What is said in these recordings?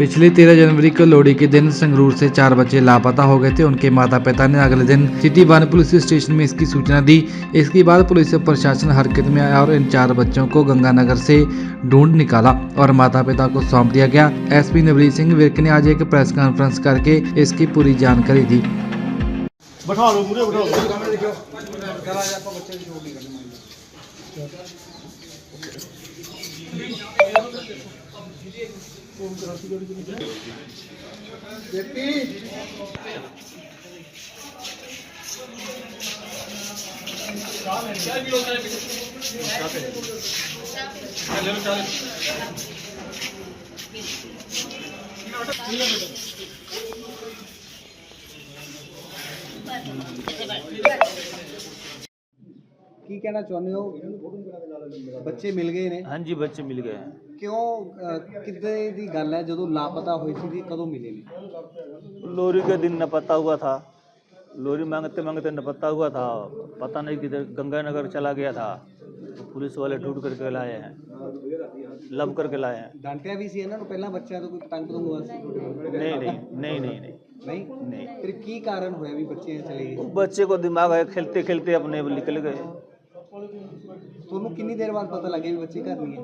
पिछली 13 जनवरी को लोहड़ी के दिन संगरूर से चार बच्चे लापता हो गए थे। उनके माता पिता ने अगले दिन सिटी वन पुलिस स्टेशन में इसकी सूचना दी। इसके बाद पुलिस प्रशासन हरकत में आया और इन चार बच्चों को गंगानगर से ढूंढ निकाला और माता पिता को सौंप दिया गया। एसपी नवरीत सिंह विर्क ने आज एक प्रेस कॉन्फ्रेंस करके इसकी पूरी जानकारी दी। ਫੋਨ ਕਰਾ ਸੀ ਜਿਹੜੀ ਜਿੰਨੀ ਜੇਪੀ ਕਾਹੇ ਕਿਆ ਵੀ ਹੋਤਾ ਹੈ ਕਾਹੇ ਲੈ ਲਓ ਕਾਹੇ ਕੀ ਕਹਿਣਾ ਚਾਹੁੰਦੇ ਹੋ? ਬੱਚੇ ਮਿਲ ਗਏ ਨੇ। ਹਾਂਜੀ, ਬੱਚੇ ਮਿਲ ਗਏ। ਕਿਉਂ ਅਹ, ਕਿੱਦਾਂ ਦੀ ਗੱਲ ਹੈ ਜਦੋਂ ਲਾਪਤਾ ਹੋਏ ਸੀ ਵੀ ਕਦੋਂ ਮਿਲੇ ਨੇ लोरी के दिन न पता हुआ था लोरी मांगते मांगते न पता हुआ था पता नहीं किधर गंगानगर चला गया था तो पुलिस वाले ढूंढ करके लाए हैं लब करके लाए हैं ਡਾਂਟਿਆ ਵੀ ਸੀ ਇਹਨਾਂ ਨੂੰ ਪਹਿਲਾਂ ਬੱਚਿਆਂ ਤੋਂ ਕੋਈ ਪਤੰਗ ਪਤੰਗ ਹੋਇਆ ਸੀ नहीं नहीं नहीं नहीं नहीं ਨਹੀਂ नहीं ਫਿਰ ਕੀ ਕਾਰਨ ਹੋਇਆ ਵੀ ਬੱਚੇ ਚਲੇ वो ਗਏ बच्चे को दिमाग है खेलते खेलते अपने निकल गए ਤੁਹਾਨੂੰ ਕਿੰਨੀ ਦੇਰ ਬਾਅਦ ਪਤਾ ਲੱਗਿਆ ਵੀ ਬੱਚੇ ਘਰ ਨਹੀਂ ਹੈ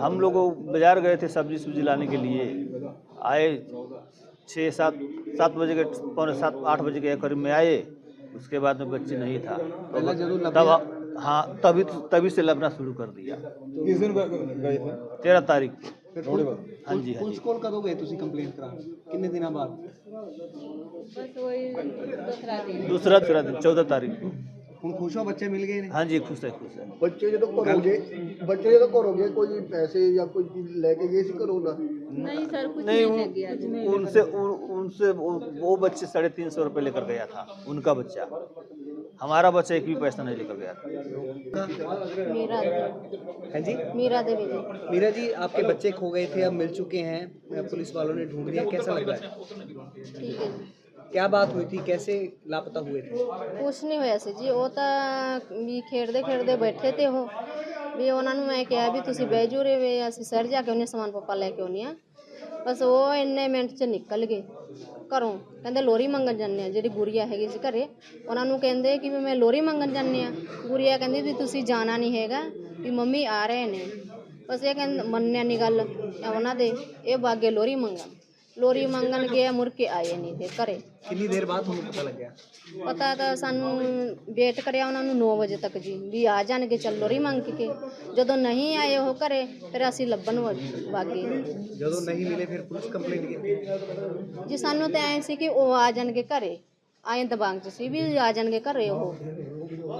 हम लोग बाजार गए थे सब्जी सब्जी लाने के लिए आए छः सात सात बजे के पौने सात आठ बजे के करीब में आए उसके बाद में बच्चे नहीं था ਪਹਿਲਾਂ ਜਦੋਂ तब ਲੱਭਿਆ हाँ तभी तभी से लबना शुरू कर दिया ਕਿਸ ਦਿਨ ਗਏ थे तेरह तारीख को ਫਿਰ ਪੁਲ- हाँ जी हाँ ਪੁਲਿਸ जी ਕੋਲ ਕਦੋਂ ਗਏ ਤੁਸੀਂ ਕੰਪਲੇਂਟ ਕਰਾਉਣ ਕਿੰਨੇ ਦਿਨਾਂ ਬਾਅਦ दूसरा तेरह दिन चौदह तारीख को ਹੁਣ ਖੁਸ਼ ਹੋ ਬੱਚੇ ਮਿਲ ਗਏ ਨੇ हाँ जी खुश है खुश है ਬੱਚੇ ਜਦੋਂ ਘਰੋਂ ਗਏ ਬੱਚੇ ਜਦੋਂ ਘਰੋਂ ਗਏ ਕੋਈ ਪੈਸੇ ਜਾਂ ਕੋਈ ਚੀਜ਼ ਲੈ ਕੇ ਗਏ ਸੀ ਘਰੋਂ ਦਾ नहीं सर कुछ नहीं नहीं उन- लग गया उनसे उन- उनसे वो वो बच्चे साढ़े तीन सौ रुपये लेकर गया था उनका बच्चा हमारा बच्चा एक भी पैसा नहीं लेकर गया था मीरा है जी मीरा देवी जी मीरा जी आपके बच्चे खो गए थे अब मिल चुके हैं पुलिस वालों ने ढूंढ लिया कैसा लग रहा है ठीक है ਕੀ ਬਾਤ ਹੋਈ ਸੀ? ਕੈਸੇ ਲਾਪਤਾ ਹੋਏ ਥੇ ਕੁਛ ਨਹੀਂ ਹੋਇਆ ਸੀ ਜੀ। ਉਹ ਤਾਂ ਵੀ ਖੇਡਦੇ ਖੇਡਦੇ ਬੈਠੇ ਤੇ ਉਹ ਵੀ ਉਹਨਾਂ ਨੂੰ ਮੈਂ ਕਿਹਾ ਵੀ ਤੁਸੀਂ ਬਹਿ ਜਾਓ ਰੇ ਵੀ, ਅਸੀਂ ਸਰ ਜਾ ਕੇ ਉਹਨੇ ਸਮਾਨ ਪਾਪਾ ਲੈ ਕੇ ਆਉਣੀ ਆ। ਬਸ ਉਹ ਇੰਨੇ ਮਿੰਟ 'ਚ ਨਿਕਲ ਗਏ ਘਰੋਂ। ਕਹਿੰਦੇ ਲੋਰੀ ਮੰਗਣ ਜਾਂਦੇ ਆ, ਜਿਹੜੀ ਗੁੜੀਆ ਹੈਗੀ ਸੀ ਘਰੇ। ਉਹਨਾਂ ਨੂੰ ਕਹਿੰਦੇ ਕਿ ਵੀ ਮੈਂ ਲੋਰੀ ਮੰਗਣ ਜਾਂਦੇ ਆ। ਗੁੜੀਆ ਕਹਿੰਦੀ ਵੀ ਤੁਸੀਂ ਜਾਣਾ ਨਹੀਂ ਹੈਗਾ, ਵੀ ਮੰਮੀ ਆ ਰਹੇ ਨੇ। ਬਸ ਇਹ ਕਹਿੰਦੇ ਮੰਨਿਆ ਨਹੀਂ ਗੱਲ ਉਹਨਾਂ ਦੇ, ਇਹ ਬਾਗੇ ਲੋਰੀ ਮੰਗਾ ਲੋਰੀ ਮੰਗਣ ਗਏ ਮੁੜ ਕੇ ਆਏ ਨਹੀਂ ਫਿਰ ਘਰੇ। ਕਿੰਨੀ ਦੇਰ ਬਾਅਦ ਤੁਹਾਨੂੰ ਪਤਾ ਲੱਗਿਆ? ਪਤਾ ਤਾਂ ਸਾਨੂੰ ਵੇਟ ਕਰਿਆ ਉਹਨਾਂ ਨੂੰ 9 ਵਜੇ ਤੱਕ ਜੀ ਵੀ ਆ ਜਾਣਗੇ ਚੱਲ ਲੋਰੀ ਮੰਗ ਕੇ। ਜਦੋਂ ਨਹੀਂ ਆਏ ਉਹ ਘਰੇ ਫਿਰ ਅਸੀਂ ਲੱਭਣ ਵਾਗੇ ਜਦੋਂ ਨਹੀਂ ਮਿਲੇ ਫਿਰ ਪੁਲਿਸ ਕੰਪਲੇਂਟ ਕੀਤੀ? ਜੀ ਸਾਨੂੰ ਤਾਂ ਐ ਸੀ ਕਿ ਉਹ ਆ ਜਾਣਗੇ ਘਰੇ। ਆਏ ਦਿਮਾਗ 'ਚ ਸੀ ਵੀ ਆ ਜਾਣਗੇ ਘਰੇ ਉਹ।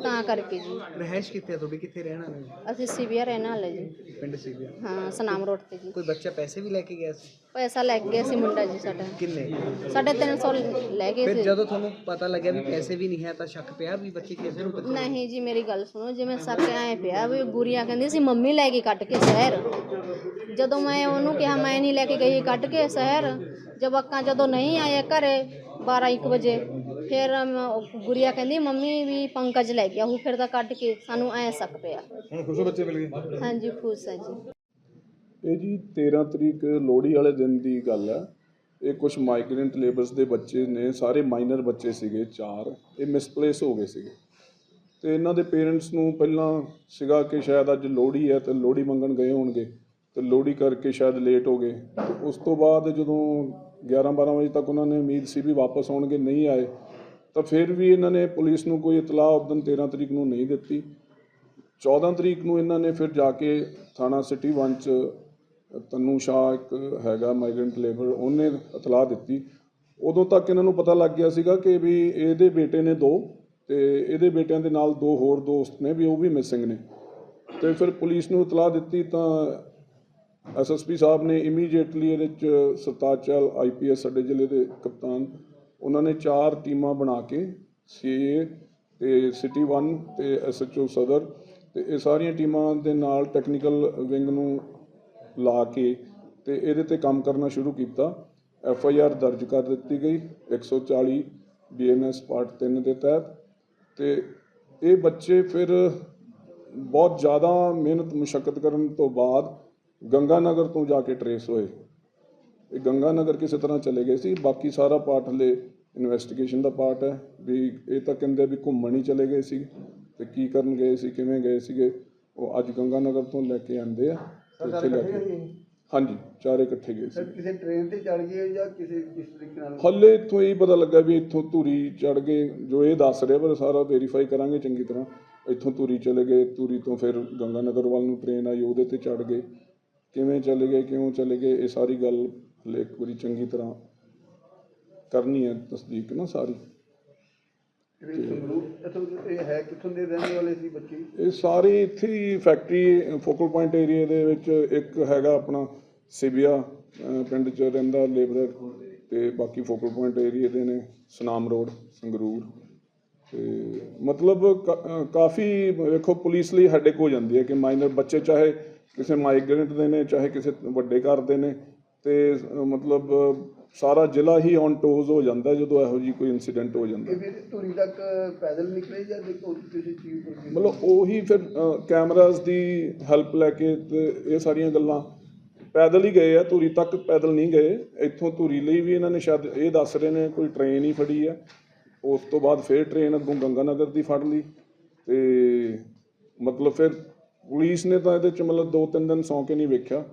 ਤਾਂ ਕਰਕੇ ਜੀ। ਰਹਿਸ਼ ਕਿੱਥੇ ਆ ਤੁਹਾਡੀ? ਕਿੱਥੇ ਰਹਿਣਾ ਹੈ? ਅਸੀਂ ਸੀਵੀਆ ਰਹਿਣ ਵਾਲੇ ਜੀ। ਪਿੰਡ ਸੀਵੀਆ ਹਾਂ ਸਨਾਮ ਰੋਡ ਤੇ ਜੀ। ਕੋਈ ਬੱਚਾ ਪੈਸੇ ਵੀ ਲੈ ਕੇ ਗਿਆ ਸੀ? ਪੈਸਾ ਲੈ ਕੇ ਗਿਆ ਸੀ ਮੁੰਡਾ ਜੀ ਸਾਡਾ। ਕਿੰਨੇ? ਸਾਢੇ 300 ਲੈ ਗਏ ਫਿਰ ਸੀ। ਜਦੋਂ ਤੁਹਾਨੂੰ ਪਤਾ ਲੱਗਿਆ ਵੀ ਪੈਸੇ ਵੀ ਨਹੀਂ ਹੈ ਤਾਂ ਸ਼ੱਕ ਪਿਆ ਵੀ ਬੱਚੇ ਕਿਸੇ ਨੂੰ ਤੱਕ ਨਹੀਂ ਜੀ ਮੇਰੀ ਗੱਲ ਸੁਣੋ ਜਿਵੇਂ ਸੱਪ ਐ ਪਿਆ ਵੀ ਗੁਰੀਆ ਕਹਿੰਦੀ ਸੀ ਮੰਮੀ ਲੈ ਕੇ ਕੱਟ ਕੇ ਸ਼ਹਿਰ। ਜਦੋਂ ਮੈਂ ਉਹਨੂੰ ਕਿਹਾ ਮੈਂ ਨਹੀਂ ਲੈ ਕੇ ਗਈ ਕੱਟ ਕੇ ਸ਼ਹਿਰ ਜਵਾਕਾਂ ਜਦੋਂ ਨਹੀਂ ਆਏ ਘਰੇ 12 1 ਵਜੇ ਫਿਰ ਮ- ਉਹ ਗੁਰੀਆ ਕਹਿੰਦੀ ਮੰਮੀ ਵੀ ਪੰਕਜ ਲੈ ਗਿਆ ਉਹ ਫਿਰ ਤਾਂ ਕੱਢ ਕੇ ਸਾਨੂੰ ਐ ਸੱਕ ਪਿਆ। ਹੁਣ ਖੁਸ਼ ਬੱਚੇ ਮਿਲ ਗਏ? ਹਾਂਜੀ ਖੁਸ਼ ਹੈ ਜੀ। ਇਹ ਜੀ 13 ਤਰੀਕ ਲੋਹੜੀ ਵਾਲੇ ਦਿਨ ਦੀ ਗੱਲ ਹੈ ਇਹ ਕੁਝ ਮਾਈਗ੍ਰੈਂਟ ਲੇਬਰਸ ਦੇ ਬੱਚੇ ਨੇ ਸਾਰੇ ਮਾਈਨਰ ਬੱਚੇ ਸੀਗੇ ਚਾਰ। ਇਹ ਮਿਸਪਲੇਸ ਹੋ ਗਏ ਸੀਗੇ। ਤੇ ਇਹਨਾਂ ਦੇ ਪੇਰੈਂਟਸ ਨੂੰ ਪਹਿਲਾਂ ਸੀਗਾ ਕਿ ਸ਼ਾਇਦ ਅੱਜ ਲੋਹੜੀ ਹੈ ਤੇ ਲੋਹੜੀ ਮੰਗਣ ਗਏ ਹੋਣਗੇ। ਤੇ ਲੋਹੜੀ ਕਰਕੇ ਸ਼ਾਇਦ ਲੇਟ ਹੋ ਗਏ। ਤੇ ਉਸ ਤੋਂ ਬਾਅਦ ਜਦੋਂ 11 12 ਵਜੇ ਤੱਕ ਉਹਨਾਂ ਨੇ ਉਮੀਦ ਸੀ ਵੀ ਵਾਪਸ ਆਉਣਗੇ, ਨਹੀਂ ਆਏ। ਤਾਂ ਫਿਰ ਵੀ ਇਹਨਾਂ ਨੇ ਪੁਲਿਸ ਨੂੰ ਕੋਈ ਇਤਲਾਹ ਉਦੋਂ 13 ਤਰੀਕ ਨੂੰ ਨਹੀਂ ਦਿੱਤੀ। 14 ਤਰੀਕ ਨੂੰ ਇਹਨਾਂ ਨੇ ਫਿਰ ਜਾ ਕੇ ਥਾਣਾ ਸਿਟੀ 1 ਚ ਤਨੂ ਸ਼ਾਹ ਇੱਕ ਹੈਗਾ ਮਾਈਗ੍ਰੈਂਟ ਲੇਬਰ ਉਹਨੇ ਇਤਲਾਹ ਦਿੱਤੀ। ਉਦੋਂ ਤੱਕ ਇਹਨਾਂ ਨੂੰ ਪਤਾ ਲੱਗ ਗਿਆ ਸੀਗਾ ਕਿ ਵੀ ਇਹਦੇ ਬੇਟੇ ਨੇ ਦੋ ਤੇ ਇਹਦੇ ਬੇਟਿਆਂ ਦੇ ਨਾਲ ਦੋ ਹੋਰ ਦੋਸਤ ਨੇ ਵੀ ਉਹ ਵੀ ਮਿਸਿੰਗ ਨੇ। ਤੇ ਫਿਰ ਪੁਲਿਸ ਨੂੰ ਇਤਲਾਹ ਦਿੱਤੀ ਤਾਂ ਐਸਐਸਪੀ ਸਾਹਿਬ ਨੇ ਇਮੀਡੀਏਟਲੀ ਇਹਦੇ ਚ ਸਰਤਾਜਲ ਆਈਪੀਐਸ ਸਾਡੇ ਜ਼ਿਲ੍ਹੇ ਦੇ ਕਪਤਾਨ, ਉਹਨਾਂ ਨੇ ਚਾਰ ਟੀਮਾਂ ਬਣਾ ਕੇ ਸੀਏ ਤੇ ਸਿਟੀ 1 ਤੇ ਐਸਐਚਓ ਸਦਰ ਤੇ ਇਹ ਸਾਰੀਆਂ ਟੀਮਾਂ ਦੇ ਨਾਲ ਟੈਕਨੀਕਲ ਵਿੰਗ ਨੂੰ ਲਾ ਕੇ ਤੇ ਇਹਦੇ ਤੇ ਕੰਮ ਕਰਨਾ ਸ਼ੁਰੂ ਕੀਤਾ। ਐਫ ਆਈ ਆਰ ਦਰਜ ਕਰ ਦਿੱਤੀ ਗਈ 140 ਬੀਐਨਐਸ ਪਾਰਟ 3 ਦੇ ਤਹਿਤ ਤੇ ਇਹ ਬੱਚੇ ਫਿਰ ਬਹੁਤ ਜ਼ਿਆਦਾ ਮਿਹਨਤ ਮੁਸ਼ਕਲ ਕਰਨ ਤੋਂ ਬਾਅਦ ਗੰਗਾਨਗਰ ਤੋਂ ਜਾ ਕੇ ਟਰੇਸ ਹੋਏ। ਇਹ ਗੰਗਾ ਨਗਰ ਕਿਸੇ ਤਰ੍ਹਾਂ ਚਲੇ ਗਏ ਸੀ। ਬਾਕੀ ਸਾਰਾ ਪਾਰਟ ਹਲੇ ਇਨਵੈਸਟੀਗੇਸ਼ਨ ਦਾ ਪਾਰਟ ਹੈ ਵੀ ਇਹ ਤਾਂ ਕਹਿੰਦੇ ਵੀ ਘੁੰਮਣ ਹੀ ਚਲੇ ਗਏ ਸੀ ਤੇ ਕੀ ਕਰਨ ਗਏ ਸੀ ਕਿਵੇਂ ਗਏ ਸੀਗੇ ਉਹ ਅੱਜ ਗੰਗਾ ਨਗਰ ਤੋਂ ਲੈ ਕੇ ਆਂਦੇ ਆ ਤੇ ਇੱਥੇ ਲੈ ਕੇ ਹਾਂਜੀ ਚਾਰੇ ਇਕੱਠੇ ਗਏ ਸੀ। ਸਰ ਕਿਸੇ ਟ੍ਰੇਨ ਤੇ ਚੜ ਗਏ ਜਾਂ ਕਿਸੇ ਕਿਸ ਤਰੀਕੇ ਨਾਲ? ਹੱਲੇ ਇੱਥੋਂ ਇਹ ਪਤਾ ਲੱਗਾ ਵੀ ਇੱਥੋਂ ਧੂਰੀ ਚੜ ਗਏ। ਜੋ ਇਹ ਦੱਸ ਰਿਹਾ ਪਰ ਸਾਰਾ ਵੈਰੀਫਾਈ ਕਰਾਂਗੇ ਚੰਗੀ ਤਰ੍ਹਾਂ। ਇੱਥੋਂ ਧੂਰੀ ਚਲੇ ਗਏ ਧੂਰੀ ਤੋਂ ਫਿਰ ਗੰਗਾ ਨਗਰ ਵੱਲ ਨੂੰ ਟ੍ਰੇਨ ਆਈ ਉਹਦੇ ਤੇ ਚੜ ਗਏ। ਕਿਵੇਂ ਚਲੇ ਗਏ ਕਿਉਂ ਚਲੇ ਗਏ ਇਹ ਸਾਰੀ ਗੱਲ ਹਲੇ ਇੱਕ ਵਾਰੀ ਚੰਗੀ ਤਰ੍ਹਾਂ ਕਰਨੀ ਹੈ ਤਸਦੀਕ ਨਾ ਸਾਰੀ। ਇਹ ਹੈ ਕਿੱਥੋਂ ਦੇ ਰਹਿਣ ਵਾਲੇ ਸੀ ਬੱਚੇ? ਇਹ ਸਾਰੇ ਇੱਥੇ ਹੀ ਫੈਕਟਰੀ ਫੋਕਲ ਪੁਆਇੰਟ ਏਰੀਆ ਦੇ ਵਿੱਚ ਇੱਕ ਹੈਗਾ ਆਪਣਾ ਸਿਬਿਆ ਪਿੰਡ 'ਚ ਰਹਿੰਦਾ ਲੇਬਰਰ ਤੇ ਬਾਕੀ ਫੋਕਲ ਪੁਆਇੰਟ ਏਰੀਆ ਦੇ ਨੇ ਸੁਨਾਮ ਰੋਡ ਸੰਗਰੂਰ। ਤੇ ਮਤਲਬ ਕਾਫੀ ਵੇਖੋ ਪੁਲਿਸ ਲਈ ਹੈਡੇਕ ਹੋ ਜਾਂਦੀ ਹੈ ਕਿ ਮਾਈਨਰ ਬੱਚੇ ਚਾਹੇ ਕਿਸੇ ਮਾਈਗ੍ਰੈਂਟ ਦੇ ਨੇ ਚਾਹੇ ਕਿਸੇ ਵੱਡੇ ਘਰ ਦੇ ਨੇ ਤੇ ਮਤਲਬ ਸਾਰਾ ਜ਼ਿਲ੍ਹਾ ਹੀ ਔਨ ਟੋਜ਼ ਹੋ ਜਾਂਦਾ ਜਦੋਂ ਇਹੋ ਜਿਹੀ ਕੋਈ ਇਨਸੀਡੈਂਟ ਹੋ ਜਾਂਦਾ ਫਿਰ ਧੂਰੀ ਤੱਕ ਪੈਦਲ ਨਿਕਲੇ ਜਾਂ ਦੇਖੋ ਕਿਸੇ ਚੀਜ਼ ਪਰ ਮਤਲਬ ਉਹੀ ਫਿਰ ਕੈਮਰਾਜ਼ ਦੀ ਹੈਲਪ ਲੈ ਕੇ ਤੇ ਇਹ ਸਾਰੀਆਂ ਗੱਲਾਂ। ਪੈਦਲ ਹੀ ਗਏ ਆ ਧੂਰੀ ਤੱਕ ਪੈਦਲ ਨਹੀਂ ਗਏ। ਇੱਥੋਂ ਧੂਰੀ ਲਈ ਵੀ ਇਹਨਾਂ ਨੇ ਸ਼ਾਇਦ ਇਹ ਦੱਸ ਰਹੇ ਨੇ ਕੋਈ ਟ੍ਰੇਨ ਹੀ ਫੜੀ ਆ। ਉਸ ਤੋਂ ਬਾਅਦ ਫਿਰ ਟ੍ਰੇਨ ਅੱਗੋਂ ਗੰਗਾ ਨਗਰ ਦੀ ਫੜ ਲਈ। ਤੇ ਮਤਲਬ ਫਿਰ ਪੁਲਿਸ ਨੇ ਤਾਂ ਇਹਦੇ ਚ ਮਤਲਬ ਦੋ ਤਿੰਨ ਦਿਨ ਸੌਂ ਕੇ ਨਹੀਂ ਵੇਖਿਆ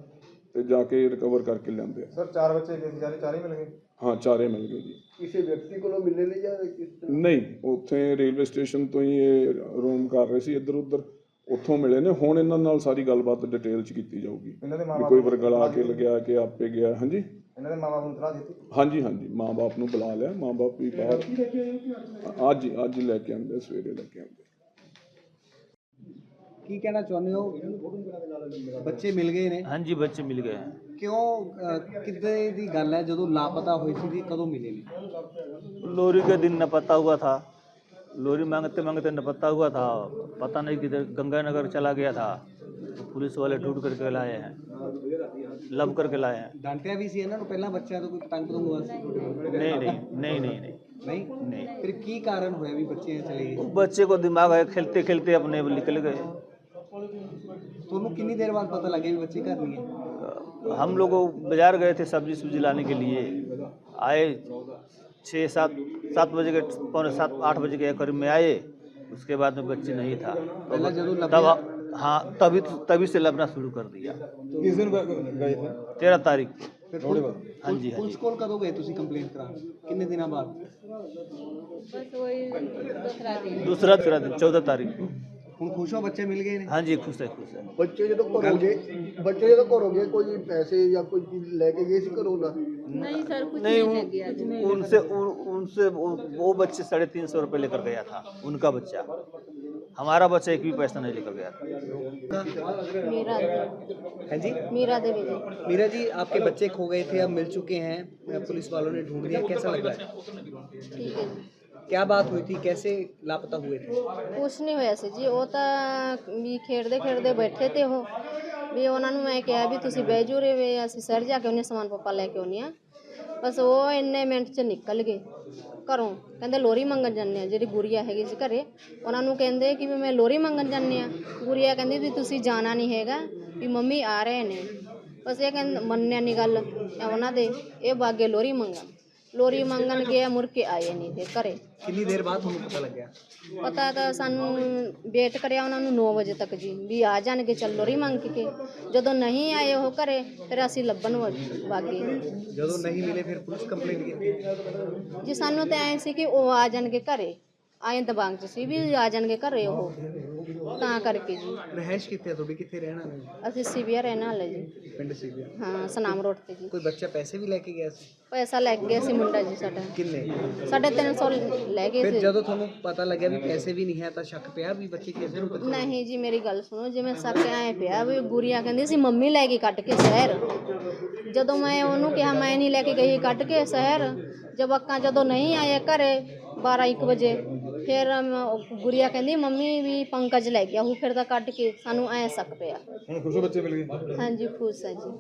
ਤੇ ਜਾ ਕੇ ਰਿਕਵਰ ਕਰਕੇ ਲਿਆਂਦੇ ਆ। ਸਰ ਚਾਰ ਬੱਚੇ ਗਏ ਸੀ ਚਾਰੇ ਹੀ ਮਿਲ ਗਏ? ਹਾਂ ਚਾਰੇ ਮਿਲ ਗਏ ਜੀ। ਕਿਸੇ ਵਿਅਕਤੀ ਕੋਲੋਂ ਮਿਲੇ ਨੇ ਜਾਂ ਕਿਸ ਤਰ੍ਹਾਂ? ਨਹੀਂ ਉੱਥੇ ਰੇਲਵੇ ਸਟੇਸ਼ਨ ਤੋਂ ਹੀ ਇਹ ਰੂਮ ਕਰ ਰਹੇ ਸੀ ਇੱਧਰ ਉੱਧਰ ਉੱਥੋਂ ਮਿਲੇ ਨੇ। ਹੁਣ ਇਹਨਾਂ ਨਾਲ ਸਾਰੀ ਗੱਲਬਾਤ ਡਿਟੇਲ ਚ ਕੀਤੀ ਜਾਊਗੀ। ਇਹਨਾਂ ਦੇ ਵੀ ਕੋਈ ਵਰਗਲਾ ਕੇ ਲਗਿਆ ਕਿ ਆਪੇ ਗਿਆ ਹਾਂਜੀ? ਇਹਨਾਂ ਦੇ ਮਾਪੇ ਨੂੰ ਤਲਾਹ ਦਿੱਤੀ? ਹਾਂਜੀ ਹਾਂਜੀ ਮਾਂ-ਬਾਪ ਨੂੰ ਬੁਲਾ ਲਿਆ। ਮਾਂ-ਬਾਪ ਵੀ ਬਾਹਰ ਅੱਜ ਹੀ- ਅੱਜ ਹੀ ਲੈ ਕੇ ਆਉਂਦੇ ਸਵੇਰੇ ਲੈ ਕੇ ਆਉਂਦੇ ਕੀ ਕਹਿਣਾ ਚਾਹੁੰਦੇ ਹੋ ਬੱਚੇ ਮਿਲ ਗਏ ਨੇ हाँ जी बच्चे मिल गए हैं ਕਿਉਂ ਅਹ, ਕਿੱਦਾਂ ਦੀ ਗੱਲ ਹੈ ਜਦੋਂ ਲਾਪਤਾ ਹੋਏ ਸੀ ਵੀ ਕਦੋਂ ਮਿਲੇ ਨੇ लोरी के दिन न पता हुआ था लोरी मांगते मांगते न पता हुआ था पता नहीं किधर गंगानगर चला गया था तो पुलिस वाले ढूंढ करके लाए हैं लब करके लाए हैं ਡਾਂਟਿਆ ਵੀ ਸੀ ਇਹਨਾਂ ਨੂੰ ਪਹਿਲਾਂ ਬੱਚਿਆਂ ਤੋਂ ਕੋਈ ਪਤੰਗ ਪਤੰਗ ਹੋਇਆ ਸੀ नहीं नहीं नहीं नहीं नहीं ਨਹੀਂ नहीं ਫਿਰ ਕੀ ਕਾਰਨ ਹੋਇਆ ਵੀ ਬੱਚੇ ਚਲੇ ਗਏ वो बच्चे को दिमाग है खेलते खेलते अपने निकल गए ਤੁਹਾਨੂੰ ਕਿੰਨੀ ਦੇਰ ਬਾਅਦ ਪਤਾ ਲੱਗਿਆ ਵੀ ਬੱਚੇ ਘਰ ਨਹੀਂ ਹੈ हम लोग बाजार गए थे सब्जी सब्जी लाने के लिए आए छः सात सात बजे के पौने सात आठ बजे के करीब में आए उसके बाद में बच्चे नहीं था ਪਹਿਲਾਂ ਜਦੋਂ तब ਲੱਭਿਆ हाँ तभी तभी से लबना शुरू कर दिया ਕਿਸ ਦਿਨ ਗਏ थे तेरह तारीख को ਫਿਰ ਪੁਲਿਸ हाँ जी हाँ ਪੁਲਿਸ जी ਕੋਲ ਕਦੋਂ ਗਏ ਤੁਸੀਂ ਕੰਪਲੇਂਟ ਕਰਾਉਣ ਕਿੰਨੇ ਦਿਨਾਂ ਬਾਅਦ दूसरा तेरह दिन चौदह तारीख को ਹੁਣ ਖੁਸ਼ ਹੋ ਬੱਚੇ ਮਿਲ ਗਏ ਨੇ हाँ जी खुश है खुश है ਬੱਚੇ ਜਦੋਂ ਘਰੋਂ ਗਏ ਬੱਚੇ ਜਦੋਂ ਘਰੋਂ ਗਏ ਕੋਈ ਪੈਸੇ ਜਾਂ ਕੋਈ ਚੀਜ਼ ਲੈ ਕੇ ਗਏ ਸੀ ਘਰੋਂ ਦਾ नहीं उन- उनसे उन- उनसे वो वो बच्चे साढ़े तीन सौ रुपये लेकर गया था उनका बच्चा हमारा बच्चा एक भी पैसा नहीं लेकर गया था मीरा देवी है जी मीरा देवी जी मीरा जी आपके बच्चे खो गए थे अब मिल चुके हैं पुलिस वालों ने ढूंढ लिया कैसा लग रहा है ठीक है ਕੀ ਬਾਤ ਹੋਈ ਸੀ? ਕੈਸੇ ਲਾਪਤਾ ਹੋਏ ਥੇ ਕੁਛ ਨਹੀਂ ਹੋਇਆ ਸੀ ਜੀ। ਉਹ ਤਾਂ ਵੀ ਖੇਡਦੇ ਖੇਡਦੇ ਬੈਠੇ ਤੇ ਉਹ ਵੀ ਉਹਨਾਂ ਨੂੰ ਮੈਂ ਕਿਹਾ ਵੀ ਤੁਸੀਂ ਬਹਿ ਜਾਓ ਰੇ ਵੀ, ਅਸੀਂ ਸਰ ਜਾ ਕੇ ਉਹਨੇ ਸਮਾਨ ਪਾਪਾ ਲੈ ਕੇ ਆਉਣੀ ਆ। ਬਸ ਉਹ ਇੰਨੇ ਮਿੰਟ ਚ ਨਿਕਲ ਗਏ ਘਰੋਂ। ਕਹਿੰਦੇ ਲੋਰੀ ਮੰਗਣ ਜਾਂਦੇ ਆ, ਜਿਹੜੀ ਗੁਰੀਆ ਹੈਗੀ ਸੀ ਘਰੇ। ਉਹਨਾਂ ਨੂੰ ਕਹਿੰਦੇ ਕਿ ਵੀ ਮੈਂ ਲੋਰੀ ਮੰਗਣ ਜਾਂਦੇ ਆ। ਗੁਰੀਆ ਕਹਿੰਦੀ ਵੀ ਤੁਸੀਂ ਜਾਣਾ ਨਹੀਂ ਹੈਗਾ, ਵੀ ਮੰਮੀ ਆ ਰਹੇ ਨੇ। ਬਸ ਇਹ ਕਹਿੰਦੇ ਮੰਨਿਆ ਨਹੀਂ ਗੱਲ ਉਹਨਾਂ ਦੇ, ਇਹ ਬਾਗੇ ਲੋਰੀ ਮੰਗਣ। ਲੋਰੀ ਮੰਗਣ ਗਏ ਮੁੜ ਕੇ ਆਏ ਨਹੀਂ ਫਿਰ ਘਰੇ। ਕਿੰਨੀ ਦੇਰ ਬਾਅਦ ਤੁਹਾਨੂੰ ਪਤਾ ਲੱਗਿਆ? ਪਤਾ ਤਾਂ ਸਾਨੂੰ ਵੇਟ ਕਰਿਆ ਉਹਨਾਂ ਨੂੰ 9 ਵਜੇ ਤੱਕ ਜੀ ਵੀ ਆ ਜਾਣਗੇ ਚੱਲ ਲੋਰੀ ਮੰਗ ਕੇ ਜਦੋਂ ਨਹੀਂ ਆਏ ਉਹ ਘਰੇ ਫਿਰ ਅਸੀਂ ਲੱਭਣ ਵਾਗੇ ਜਦੋਂ ਨਹੀਂ ਮਿਲੇ ਫਿਰ ਪੁਲਿਸ ਕੰਪਲੇਂਟ ਕੀਤੀ? ਜੀ ਸਾਨੂੰ ਤਾਂ ਐ ਸੀ ਕਿ ਉਹ ਆ ਜਾਣਗੇ ਘਰੇ। ਆਏ ਦਿਮਾਗ 'ਚ ਸੀ ਵੀ ਆ ਜਾਣਗੇ ਘਰੇ ਉਹ। ਤਾਂ ਕਰਕੇ ਜੀ। ਰਹਿਸ਼ ਕਿੱਥੇ ਆ ਤੁਹਾਡੀ? ਕਿੱਥੇ ਰਹਿਣਾ ਹੈ? ਅਸੀਂ ਸੀਵੀਆ ਰਹਿਣ ਵਾਲੇ ਜੀ। ਪਿੰਡ ਸੀਵੀਆ ਹਾਂ ਸਨਾਮ ਰੋਡ ਤੇ ਜੀ। ਕੋਈ ਬੱਚਾ ਪੈਸੇ ਵੀ ਲੈ ਕੇ ਗਿਆ ਸੀ? ਪੈਸਾ ਲੈ ਕੇ ਗਿਆ ਸੀ ਮੁੰਡਾ ਜੀ ਸਾਡਾ। ਕਿੰਨੇ? ਸਾਢੇ 300 ਲੈ ਫਿਰ ਗਏ ਸੀ। ਜਦੋਂ ਤੁਹਾਨੂੰ ਪਤਾ ਲੱਗਿਆ ਵੀ ਪੈਸੇ ਵੀ ਨਹੀਂ ਹੈ ਤਾਂ ਸ਼ੱਕ ਪਿਆ ਵੀ ਬੱਚੇ ਕਿਸੇ ਨੂੰ ਪਤਾ ਨਹੀਂ ਜੀ ਮੇਰੀ ਗੱਲ ਸੁਣੋ ਜਿਵੇਂ ਸੱਚ ਐ ਪਿਆ ਵੀ ਗੁਰੀਆ ਕਹਿੰਦੀ ਸੀ ਮੰਮੀ ਲੈ ਗਈ ਕੱਢ ਕੇ ਸ਼ਹਿਰ। ਜਦੋਂ ਮੈਂ ਉਹਨੂੰ ਕਿਹਾ ਮੈਂ ਨਹੀਂ ਲੈ ਕੇ ਗਈ ਕੱਢ ਕੇ ਸ਼ਹਿਰ ਜਵਾਕਾਂ ਜਦੋਂ ਨਹੀਂ ਆਏ ਘਰੇ 12 1 ਵਜੇ ਫਿਰ ਮ- ਉਹ ਗੁਰੀਆ ਕਹਿੰਦੀ ਮੰਮੀ ਵੀ ਪੰਕਜ ਲੈ ਗਿਆ ਉਹ ਫਿਰ ਤਾਂ ਕੱਢ ਕੇ ਸਾਨੂੰ ਐ ਸੱਕ ਪਿਆ। ਹੁਣ ਖੁਸ਼ ਹੋ ਬੱਚੇ ਮਿਲ ਗਏ? ਹਾਂਜੀ ਖੁਸ਼ ਹੈ ਜੀ।